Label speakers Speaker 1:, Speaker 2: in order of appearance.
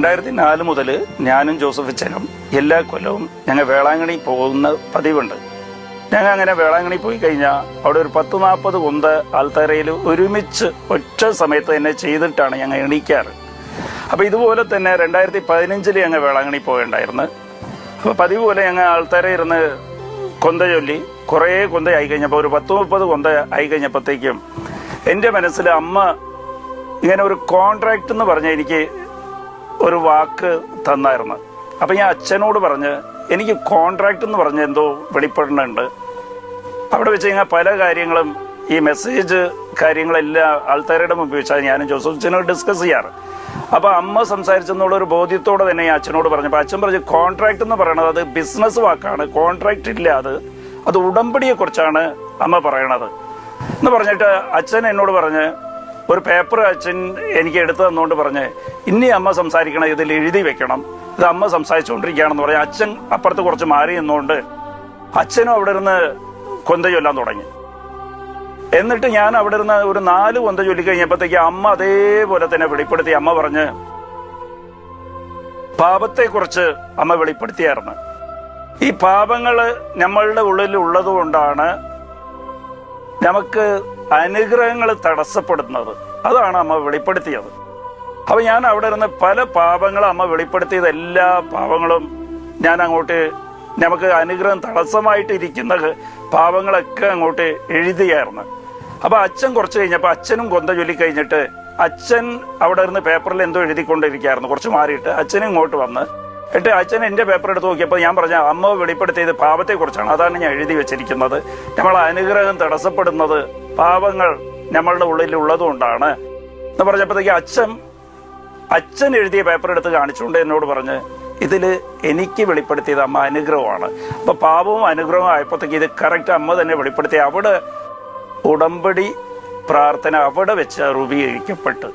Speaker 1: രണ്ടായിരത്തി നാല് മുതൽ ഞാനും ജോസഫ് അച്ഛനും എല്ലാ കൊല്ലവും ഞങ്ങൾ വേളാങ്കണി പോകുന്ന പതിവുണ്ട്. ഞങ്ങൾ അങ്ങനെ വേളാങ്കണി പോയി കഴിഞ്ഞാൽ അവിടെ ഒരു പത്ത് നാൽപ്പത് കുന്ത് ആൽത്തറയിൽ ഒരുമിച്ച് ഒറ്റ സമയത്ത് തന്നെ ചെയ്തിട്ടാണ് ഞങ്ങൾ എണീക്കാറ്. അപ്പോൾ ഇതുപോലെ തന്നെ രണ്ടായിരത്തി പതിനഞ്ചിൽ ഞങ്ങൾ വേളാങ്കണി പോകേണ്ടായിരുന്നു. അപ്പോൾ പതിവ് പോലെ ഞങ്ങൾ ആൾത്തറ ഇരുന്ന് കൊന്ത ചൊല്ലി കുറേ കൊന്ത ആയി കഴിഞ്ഞപ്പോൾ ഒരു പത്ത് മുപ്പത് കൊന്ത ആയി കഴിഞ്ഞപ്പോഴത്തേക്കും എന്റെ മനസ്സിൽ അമ്മ ഇങ്ങനെ ഒരു കോൺട്രാക്ട് എന്ന് പറഞ്ഞ എനിക്ക് ഒരു വാക്ക് തന്നായിരുന്നു. അപ്പം ഞാൻ അച്ഛനോട് പറഞ്ഞ് എനിക്ക് കോൺട്രാക്റ്റ് എന്ന് പറഞ്ഞ് എന്തോ വെളിപ്പെടുന്നുണ്ട് അവിടെ വെച്ച് കഴിഞ്ഞാൽ പല കാര്യങ്ങളും ഈ മെസ്സേജ് കാര്യങ്ങളെല്ലാം ആൾക്കാരുടെ മുമ്പ് വെച്ചാൽ ഞാനും ജോസഫ് അച്ഛനോട് ഡിസ്കസ് ചെയ്യാറ്. അപ്പോൾ അമ്മ സംസാരിച്ചെന്നുള്ള ഒരു ബോധ്യത്തോടെ തന്നെ ഞാൻ അച്ഛനോട് പറഞ്ഞു അപ്പൊ അച്ഛൻ പറഞ്ഞു കോൺട്രാക്ട് എന്ന് പറയണത് അത് ബിസിനസ് വാക്കാണ് കോൺട്രാക്ട് ഇല്ല അത്. അത് ഉടമ്പടിയെ കുറിച്ചാണ് അമ്മ പറയണത്. എന്ന് പറഞ്ഞിട്ട് അച്ഛൻ എന്നോട് പറഞ്ഞ് ഒരു പേപ്പർ അച്ഛൻ എനിക്ക് എടുത്തു തന്നുകൊണ്ട് പറഞ്ഞ് ഇനി അമ്മ സംസാരിക്കണം ഇതിൽ എഴുതി വെക്കണം. ഇത് അമ്മ സംസാരിച്ചുകൊണ്ടിരിക്കുകയാണെന്ന് പറഞ്ഞ് അച്ഛൻ അപ്പുറത്ത് കുറച്ച് മാറി നിന്നുകൊണ്ട് അച്ഛനും അവിടെ ഇരുന്ന് കൊന്ത ചൊല്ലാൻ തുടങ്ങി. എന്നിട്ട് ഞാൻ അവിടെ ഇരുന്ന് ഒരു നാല് കൊന്ത ചൊല്ലി കഴിഞ്ഞപ്പോഴത്തേക്ക് അമ്മ അതേപോലെ തന്നെ വെളിപ്പെടുത്തി. അമ്മ പറഞ്ഞ് പാപത്തെക്കുറിച്ച് അമ്മ വെളിപ്പെടുത്തിയായിരുന്നു. ഈ പാപങ്ങൾ നമ്മളുടെ ഉള്ളിൽ ഉള്ളതുകൊണ്ടാണ് നമുക്ക് അനുഗ്രഹങ്ങൾ തടസ്സപ്പെടുന്നത്. അതാണ് അമ്മ വെളിപ്പെടുത്തിയത്. അപ്പൊ ഞാൻ അവിടെ ഇരുന്ന് പല പാപങ്ങളും അമ്മ വെളിപ്പെടുത്തിയത് എല്ലാ പാപങ്ങളും ഞാൻ അങ്ങോട്ട് നമുക്ക് അനുഗ്രഹം തടസ്സമായിട്ട് ഇരിക്കുന്ന പാപങ്ങളൊക്കെ അങ്ങോട്ട് എഴുതിയായിരുന്നു. അപ്പൊ അച്ഛൻ കുറച്ച് കഴിഞ്ഞപ്പോ അച്ഛനും കൊന്ത ചൊല്ലി കഴിഞ്ഞിട്ട് അച്ഛൻ അവിടെ ഇരുന്ന് പേപ്പറിൽ എന്തോ എഴുതിക്കൊണ്ടിരിക്കുകയായിരുന്നു കുറച്ച് മാറിയിട്ട്. അച്ഛനും ഇങ്ങോട്ട് വന്ന് എന്നിട്ട് അച്ഛൻ എന്റെ പേപ്പർ എടുത്ത് നോക്കിയപ്പോൾ ഞാൻ പറഞ്ഞ അമ്മ വെളിപ്പെടുത്തിയത് പാപത്തെക്കുറിച്ചാണ്. അതാണ് ഞാൻ എഴുതി വെച്ചിരിക്കുന്നത്. നമ്മൾ അനുഗ്രഹം തടസ്സപ്പെടുന്നത് പാപങ്ങൾ നമ്മളുടെ ഉള്ളിൽ ഉള്ളതുകൊണ്ടാണ് എന്ന് പറഞ്ഞപ്പോഴത്തേക്ക് അച്ഛൻ അച്ഛൻ എഴുതിയ പേപ്പർ എടുത്ത് കാണിച്ചുകൊണ്ട് എന്നോട് പറഞ്ഞ് ഇതിൽ എനിക്ക് വെളിപ്പെടുത്തിയത് അമ്മ അനുഗ്രഹമാണ്. അപ്പൊ പാപവും അനുഗ്രഹവും ആയപ്പോഴത്തേക്ക് ഇത് കറക്റ്റ് അമ്മ തന്നെ വെളിപ്പെടുത്തി. അവിടെ ഉടമ്പടി പ്രാർത്ഥന അവിടെ വെച്ച് രൂപീകരിക്കപ്പെട്ടു